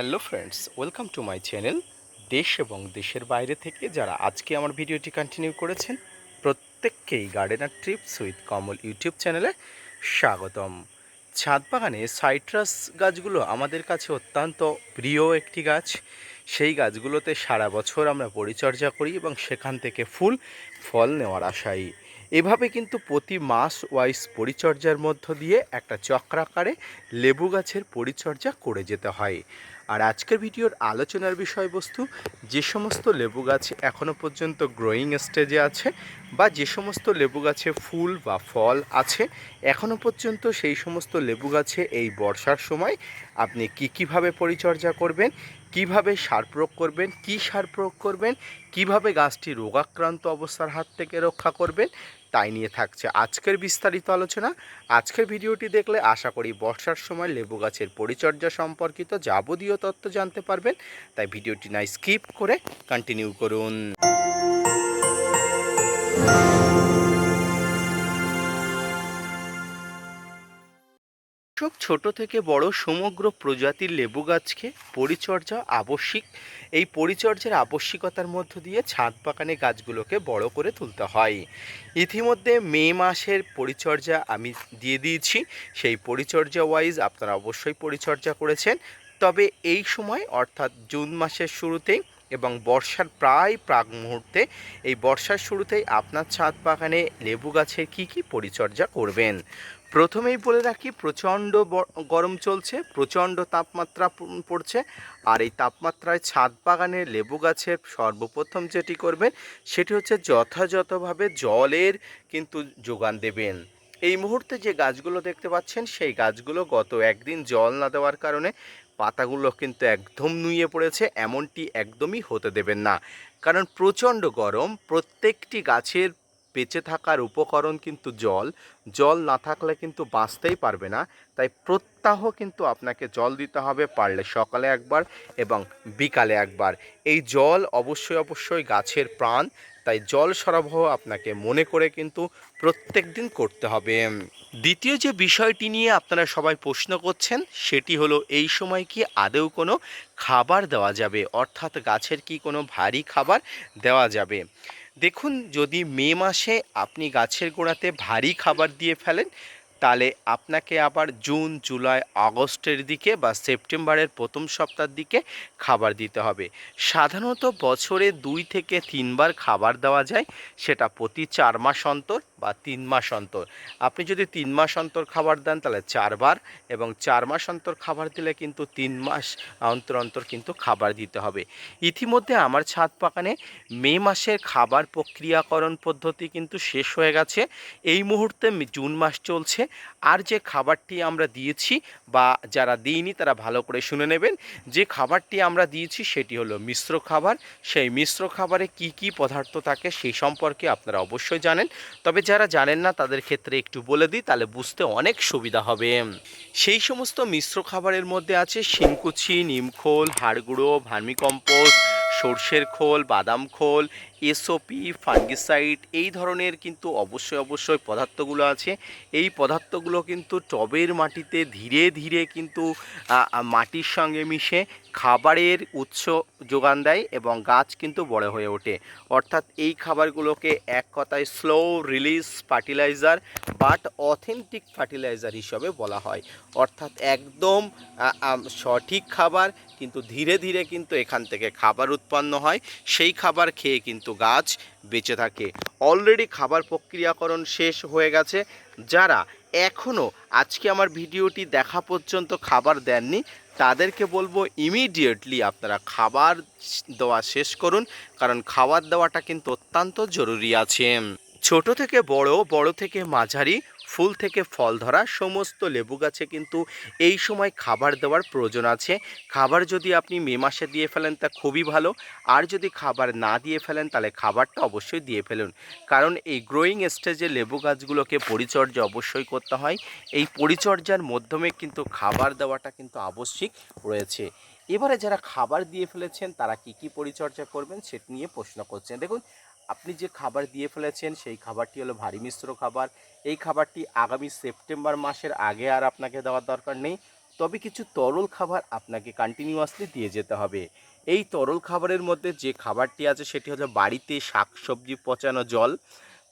Hello friends welcome to my channel দেশ এবং দেশের বাইরে থেকে যারা আজকে আমার ভিডিওটি কন্টিনিউ করেছেন, প্রত্যেককেই gardener tips with Kamal YouTube চ্যানেলে স্বাগতম। ছাদ বাগানে সাইট্রাস গাছগুলো আমাদের কাছে অত্যন্ত প্রিয় একটি গাছ। সেই গাছগুলোতে সারা বছর আমরা পরিচর্যা করি এবং সেখান থেকে ফুল, ফল নেওয়ার আশায় এভাবে কিন্তু প্রতি মাস ওয়াইজ পরিচর্যার মধ্য দিয়ে একটা চক্রাকারে লেবু গাছের পরিচর্যা করে যেতে হয়। আর আজকের ভিডিওর আলোচনার বিষয়বস্তু, যে সমস্ত লেবু গাছ এখনও পর্যন্ত গ্রোয়িং স্টেজে আছে বা যে সমস্ত লেবু গাছে ফুল বা ফল আছে এখনও পর্যন্ত সেই সমস্ত লেবু গাছে এই বর্ষার সময় আপনি কী কীভাবে পরিচর্যা করবেন, কীভাবে সার প্রয়োগ করবেন, কি সার প্রয়োগ করবেন, কীভাবে গাছটি রোগাক্রান্ত অবস্থার হাত থেকে রক্ষা করবেন তাই নিয়ে থাকছে আজকের বিস্তারিত আলোচনা। আজকের ভিডিওটি দেখলে আশা করি বর্ষার সময় লেবু গাছের পরিচর্যা সম্পর্কিত যাবতীয় তথ্য জানতে পারবেন। তাই ভিডিওটি না স্কিপ করে কন্টিনিউ করুন। কৃষক ছোট থেকে বড় সমগ্র প্রজাতির লেবু গাছকে পরিচর্যা আবশ্যিক। এই পরিচর্যার আবশ্যিকতার মধ্য দিয়ে ছাদ বাগানে গাছগুলোকে বড় করে তুলতে হয়। ইতিমধ্যে মে মাসের পরিচর্যা আমি দিয়ে দিয়েছি। সেই পরিচর্যা ওয়াইজ আপনারা অবশ্যই পরিচর্যা করেছেন। তবে এই সময়, অর্থাৎ জুন মাসের শুরুতেই এবং বর্ষার প্রায় প্রাক মুহূর্তে, এই বর্ষার শুরুতেই আপনার ছাদ বাগানে লেবু গাছের কী কী পরিচর্যা করবেন? প্রথমেই বলে রাখি, প্রচণ্ড গরম চলছে, প্রচণ্ড তাপমাত্রা পড়ছে, আর এই তাপমাত্রায় ছাদ বাগানে লেবু গাছের সর্বপ্রথম যেটি করবেন, সেটি হচ্ছে যথাযথভাবে জলের কিন্তু যোগান দেবেন। এই মুহূর্তে যে গাছগুলো দেখতে পাচ্ছেন, সেই গাছগুলো গত একদিন জল না দেওয়ার কারণে পাতাগুলো কিন্তু একদম নুয়ে পড়েছে, এমনটি একদমই হতে দেবেন না। কারণ প্রচণ্ড গরম, প্রত্যেকটি গাছের বেঁচে থাকার উপকরণ কিন্তু জল। জল না থাকলে কিন্তু বাঁচতেই পারবে না। তাই প্রত্যাহ কিন্তু আপনাকে জল দিতে হবে পারলে সকালে একবার এবং বিকালে একবার। এই জল অবশ্যই অবশ্যই গাছের প্রাণ। তাই জল সরবরাহ আপনাকে মনে করে কিন্তু প্রত্যেক দিন করতে হবে। দ্বিতীয় যে বিষয়টি নিয়ে আপনারা সবাই প্রশ্ন করছেন, সেটি হলো, এই সময় কি আদৌ কোনো খাবার দেওয়া যাবে? অর্থাৎ গাছের কি কোনো ভারী খাবার দেওয়া যাবে? দেখুন যদি মে মাসে আপনি গাছের গোড়াতে ভারী খাবার দিয়ে ফেলেন তাহলে আপনাকে আবার জুন, জুলাই, আগস্টের দিকে বা সেপ্টেম্বরের প্রথম সপ্তাহের দিকে খাবার দিতে হবে। সাধারণত বছরে দুই থেকে তিনবার খাবার দেওয়া যায়, সেটা প্রতি চার মাস অন্তর বা তিন মাস অন্তর। আপনি যদি তিন মাস অন্তর খাবার দেন, তাহলে চারবার এবং চার মাস অন্তর খাবার দিলে কিন্তু তিন মাস অন্তর অন্তর কিন্তু খাবার দিতে হবে। ইতিমধ্যে আমার ছাদ বাগানে মে মাসের খাবার প্রক্রিয়াকরণ পদ্ধতি কিন্তু শেষ হয়ে গেছে। এই মুহূর্তে জুন মাস চলছে। আর যে খাবারটি আমরা দিয়েছি বা যারা দিইনি, তারা ভালো করে শুনে নেবেন। যে খাবারটি আমরা দিয়েছি, সেটি হলো মিশ্র খাবার। সেই মিশ্র খাবারে কি কি পদার্থ থাকে, সেই সম্পর্কে আপনারা অবশ্যই জানেন। তবে যারা জানেন না, তাদের ক্ষেত্রে একটু বলে দিই, তাহলে বুঝতে অনেক সুবিধা হবে। সেই সমস্ত মিশ্র খাবারের মধ্যে আছে শিংকুচি, নিমখোল, হাড়গুঁড়ো, ভার্মিকম্পোস্ট, সর্ষের খোল, বাদাম খোল এসওপি, ফাঙ্গিসাইড, এই ধরনের কিন্তু অবশ্যই অবশ্যই পদার্থগুলো আছে। এই পদার্থগুলো কিন্তু টবের মাটিতে ধীরে ধীরে কিন্তু মাটির সঙ্গে মিশে খাবারের উৎস যোগান দেয় এবং গাছ কিন্তু বড় হয়ে ওঠে। অর্থাৎ এই খাবারগুলোকে এক কথায় slow release fertilizer but authentic fertilizer হিসাবে বলা হয়। অর্থাৎ একদম সঠিক খাবার কিন্তু ধীরে ধীরে কিন্তু এখান থেকে খাবার উৎপন্ন হয়। সেই খাবার খেয়ে কিন্তু গাছ বেঁচে থাকে। অলরেডি খাবার প্রক্রিয়াকরণ শেষ হয়ে গেছে। যারা এখনও আজকে আমার ভিডিওটি দেখা পর্যন্ত খাবার দেননি, তাদেরকে বলব ইমিডিয়েটলি আপনারা খাবার দেওয়া শেষ করুন, কারণ খাবার দেওয়াটা কিন্তু অত্যন্ত জরুরি আছে। ছোট থেকে বড় বড় থেকে মাঝারি ফুল থেকে ফল ধরা সমস্ত লেবু গাছে কিন্তু এই সময় খাবার দেওয়ার প্রয়োজন আছে। খাবার যদি আপনি মে মাসে দিয়ে ফেলেন তা খুবই ভালো। আর যদি খাবার না দিয়ে ফেলেন তাহলে খাবারটা অবশ্যই দিয়ে ফেলুন। কারণ এই গ্রোয়িং স্টেজে লেবু গাছগুলোকে পরিচর্যা অবশ্যই করতে হয়। এই পরিচর্যার মাধ্যমে কিন্তু খাবার দেওয়াটা কিন্তু আবশ্যিক রয়েছে। এবারে যারা খাবার দিয়ে ফেলেছেন তারা কি কি পরিচর্যা করবেন সেটা নিয়ে প্রশ্ন করছেন। দেখুন আপনি যে খাবার দিয়ে ফেলেছেন, সেই খাবারটি হলো ভারী মিশ্র খাবার। এই খাবারটি আগামী সেপ্টেম্বর মাসের আগে আর আপনাকে দেওয়ার দরকার নেই। তবে কিছু তরল খাবার আপনাকে কন্টিনিউয়াসলি দিয়ে যেতে হবে। এই তরল খাবারের মধ্যে যে খাবারটি আছে, সেটি হলো বাড়িতে শাক সবজি পচানো জল,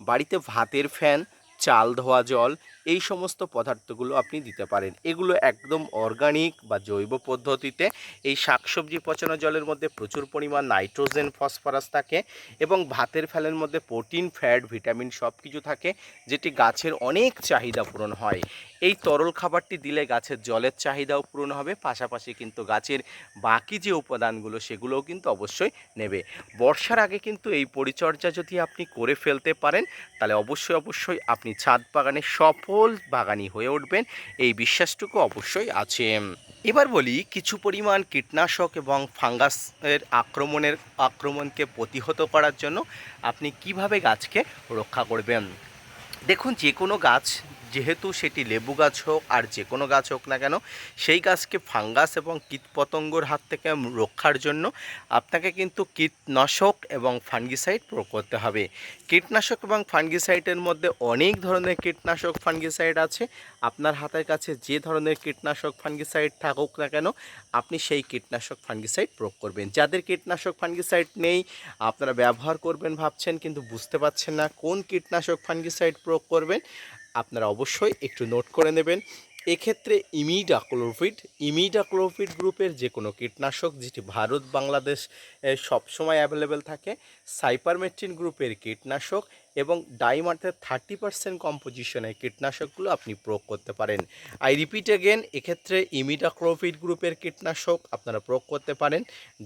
বাড়িতে ভাতের ফ্যান, চাল ধোয়া জল এই সমস্ত পদার্থগুলো আপনি দিতে পারেন। এগুলো একদম অর্গানিক বা জৈব পদ্ধতিতে। এই শাকসবজি পচানো জলের মধ্যে প্রচুর পরিমাণ নাইট্রোজেন ফসফরাস থাকে এবং ভাতের ফ্যালের মধ্যে প্রোটিন ফ্যাট ভিটামিন সব কিছু থাকে, যেটি গাছের অনেক চাহিদা পূরণ হয়। এই তরল খাবারটি দিলে গাছের জলের চাহিদাও পূরণ হবে, পাশাপাশি কিন্তু গাছের বাকি যে উপাদানগুলো সেগুলোও কিন্তু অবশ্যই নেবে। বর্ষার আগে কিন্তু এই পরিচর্যা যদি আপনি করে ফেলতে পারেন, তাহলে অবশ্যই অবশ্যই আপনি ছাদ বাগানে সফল বাগানি হয়ে উঠবেন। এই বিশ্বাসটুকু অবশ্যই আছে। এবার বলি, কিছু পরিমাণ কীটনাশক এবং ফাঙ্গাসের আক্রমণের, আক্রমণকে প্রতিহত করার জন্য আপনি কীভাবে গাছকে রক্ষা করবেন? দেখুন যে কোনো গাছ যেহেতু সেটি লেবু গাছ হোক আর যে কোনো গাছ হোক না কেন, সেই গাছকে ফাঙ্গাস এবং কীটপতঙ্গর হাত থেকে রক্ষার জন্য আপনাকে কিন্তু কীটনাশক এবং ফাঙ্গিসাইড প্রয়োগ করতে হবে। কীটনাশক এবং ফাঙ্গিসাইডের মধ্যে অনেক ধরনের কীটনাশক ফাঙ্গিসাইড আছে। আপনার হাতের কাছে যে ধরনের কীটনাশক ফাঙ্গিসাইড থাকুক না কেন, আপনি সেই কীটনাশক ফাঙ্গিসাইড প্রয়োগ করবেন। যাদের কীটনাশক ফাঙ্গিসাইড নেই, আপনারা ব্যবহার করবেন ভাবছেন কিন্তু বুঝতে পারছেন না কোন কীটনাশক ফাঙ্গিসাইড প্রয়োগ করবেন। আপনারা অবশ্যই একটু নোট করে নেবেন। এক্ষেত্রে ইমিডাক্লোভিড ইমিডাক্লোভিড গ্রুপের যে কোনো কীটনাশক যেটি ভারত, বাংলাদেশ সবসময় অ্যাভেলেবেল থাকে সাইপারমেট্রিন গ্রুপের কীটনাশক এবং ডাইমার্টের থার্টি পার্সেন্ট কম্পোজিশনের কীটনাশকগুলো আপনি প্রয়োগ করতে পারেন। আই রিপিট এগেন এক্ষেত্রে ইমিডাক্লোভিড গ্রুপের কীটনাশক আপনারা প্রয়োগ করতে পারেন।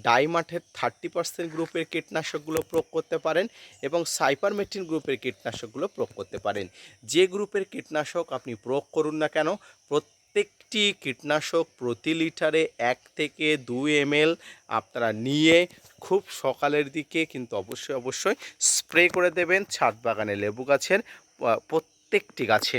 ডাইমার্টের থার্টি পার্সেন্ট গ্রুপের কীটনাশকগুলো প্রয়োগ করতে পারেন এবং সাইপারমেট্রিন গ্রুপের কীটনাশকগুলো প্রয়োগ করতে পারেন। যে গ্রুপের কীটনাশক আপনি প্রয়োগ করুন না কেন, প্রত্যেকটি কীটনাশক প্রতি লিটারে এক থেকে দুই এমএল আপনারা নিয়ে খুব সকালের দিকে কিন্তু অবশ্যই অবশ্যই স্প্রে করে দেবেন ছাদ বাগানে লেবু গাছের প্রত্যেকটি গাছে।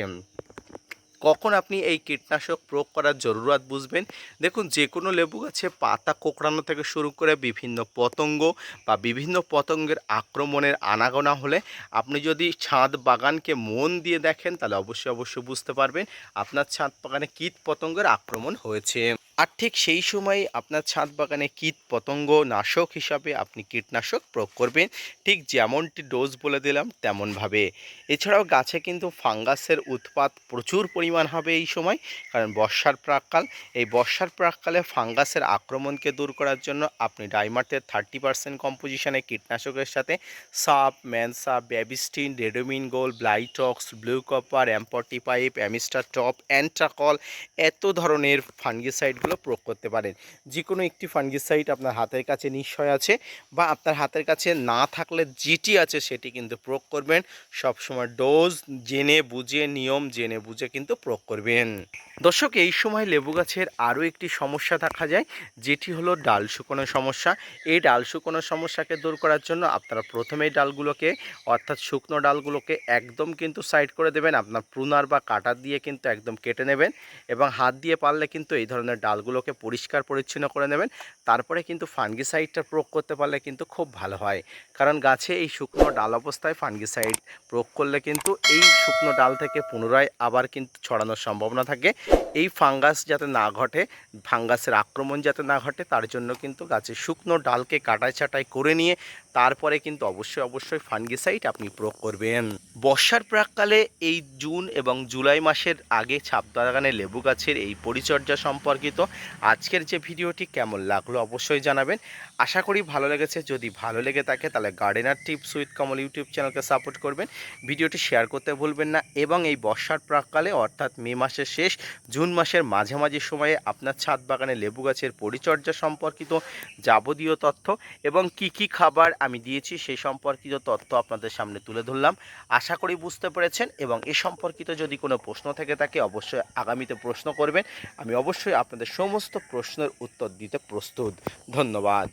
কখন আপনি এই কীটনাশক প্রয়োগ করার জরুরত বুঝবেন? দেখুন যে কোনো লেবু গাছে পাতা কোঁকড়ানো থেকে শুরু করে বিভিন্ন পতঙ্গ বা বিভিন্ন পতঙ্গের আক্রমণের আনাগোনা হলে আপনি যদি ছাদ বাগানকে মন দিয়ে দেখেন, তাহলে অবশ্যই অবশ্যই বুঝতে পারবেন আপনার ছাদ বাগানে কীট পতঙ্গের আক্রমণ হয়েছে। আর ঠিক সেই সময় আপনার ছাদ বাগানে কীট পতঙ্গ নাশক হিসাবে আপনি কীটনাশক প্রয়োগ করবেন। ঠিক যেমনটি ডোজ বলে দিলাম, তেমনভাবে। এছাড়াও গাছে কিন্তু ফাঙ্গাসের উৎপাত প্রচুর পরিমাণ হবে এই সময়, কারণ বর্ষার প্রাককাল। এই বর্ষার প্রাককালে ফাঙ্গাসের আক্রমণকে দূর করার জন্য আপনি ডাইমার্টের থার্টি পার্সেন্ট কম্পোজিশনে কীটনাশকের সাথে সাপ, ম্যানসা, Bavistin, Ridomil, Goal, Blitox, blue copper অ্যাম্পটি পাইপ অ্যামিস্টার টপ, অ্যান্ট্রাকল, এত ধরনের ফাঙ্গিসাইডগুলো প্রয়োগ করতে পারেন। যে কোনো একটি ফাঙ্গিসাইড আপনার হাতের কাছে নিশ্চয় আছে বা আপনার হাতের কাছে না থাকলে যেটি আছে সেটি কিন্তু প্রয়োগ করবেন। সবসময় ডোজ জেনে বুঝে, নিয়ম জেনে বুঝে কিন্তু প্রয়োগ করবেন। দর্শক, এই সময় লেবু গাছের আরও একটি সমস্যা দেখা যায়, যেটি হলো ডাল শুকোনো সমস্যা। এই ডাল শুকোনো সমস্যাকে দূর করার জন্য আপনারা প্রথমেই ডালগুলোকে, অর্থাৎ শুকনো ডালগুলোকে একদম কিন্তু সাইড করে দেবেন। আপনার প্রুনার বা কাটার দিয়ে কিন্তু একদম কেটে নেবেন এবং হাত দিয়ে পারলে কিন্তু এই ধরনের ডালগুলোকে পরিষ্কার পরিচ্ছন্ন করে নেবেন। তারপরে কিন্তু ফাঙ্গিসাইডটা প্রয়োগ করতে পারলে কিন্তু খুব ভালো হয়। কারণ গাছে এই শুকনো ডাল অবস্থায় ফাঙ্গিসাইড প্রয়োগ করলে কিন্তু এই শুকনো ডাল থেকে পুনরায় আবার কিন্তু ছড়ানোর সম্ভাবনা থাকে। এই ফাঙ্গাস যাতে না ঘটে, ফাঙ্গাসের আক্রমণ যাতে না ঘটে, তার জন্য কিন্তু গাছের শুকনো ডালকে কাটাই ছাটাই করে নিয়ে তারপরে কিন্তু অবশ্যই অবশ্যই ফাঙ্গিসাইড আপনি প্রয়োগ করবেন। বর্ষার প্রাককালে এই জুন এবং জুলাই মাসের আগে বাগানে লেবু গাছের এই পরিচর্যা সম্পর্কিত আজকের যে ভিডিওটি কেমন লাগল অবশ্যই জানাবেন। আশা করি ভালো লেগেছে। যদি ভালো লেগে থাকে তাহলে gardener tips with Kamal YouTube চ্যানেলকে সাপোর্ট করবেন। ভিডিওটি শেয়ার করতে ভুলবেন না এবং এই বর্ষার প্রাককালে অর্থাৎ মে মাসের শেষ, জুন মাসের মাঝামাঝি সময়ে আপনার ছাদ বাগানে লেবু গাছের পরিচর্যা সম্পর্কিত যাবতীয় তথ্য এবং কি কি খাবার আমি দিয়েছি সেই সম্পর্কিত তথ্য আপনাদের সামনে তুলে ধরলাম। আশা করি বুঝতে পেরেছেন এবং এ সম্পর্কিত যদি কোনো প্রশ্ন থেকে থাকে অবশ্যই আগামীতে প্রশ্ন করবেন। আমি অবশ্যই আপনাদের সমস্ত প্রশ্নের উত্তর দিতে প্রস্তুত। ধন্যবাদ।